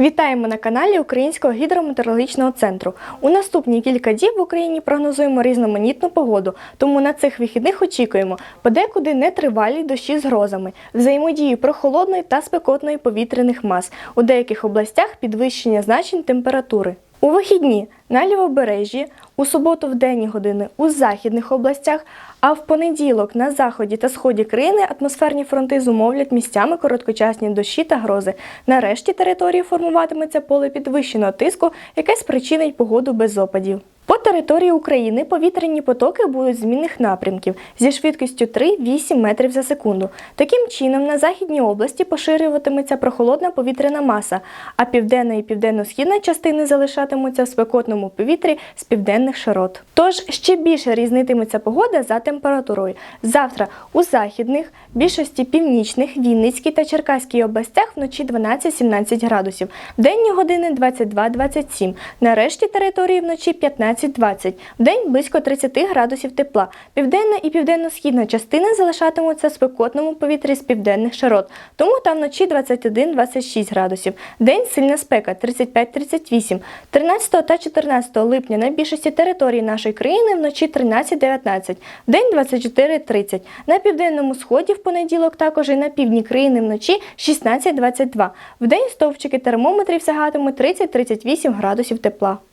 Вітаємо на каналі Українського гідрометеорологічного центру. У наступні кілька діб в Україні прогнозуємо різноманітну погоду, тому на цих вихідних очікуємо подекуди нетривалі дощі з грозами, взаємодію прохолодної та спекотної повітряних мас, у деяких областях підвищення значень температури. У вихідні на лівобережжі, у суботу в денні години у західних областях, а в понеділок на заході та сході країни атмосферні фронти зумовлять місцями короткочасні дощі та грози. На решті території формуватиметься поле підвищеного тиску, яке спричинить погоду без опадів. По території України повітряні потоки будуть змінних напрямків зі швидкістю 3-8 метрів за секунду. Таким чином, на західній області поширюватиметься прохолодна повітряна маса, а південна і південно-східна частини залишатимуться в спекотному повітрі з південних широт. Тож ще більше різнитиметься погода за температурою. Завтра у західних, більшості північних, Вінницькій та Черкаській областях вночі 12-17 градусів, денні години 22-27, на решті території вночі 15-20, в день близько 30 градусів тепла. Південна і південно-східна частини залишатимуться спекотному повітрі з південних широт, тому там вночі 21-26 градусів. День сильна спека 35-38. 13 та 14 липня на більшості території нашої країни вночі 13-19, день 24-30. На південному сході в понеділок також і на півдні країни вночі 16-22. В день стовпчики термометрів сягатимуть 30-38 градусів тепла.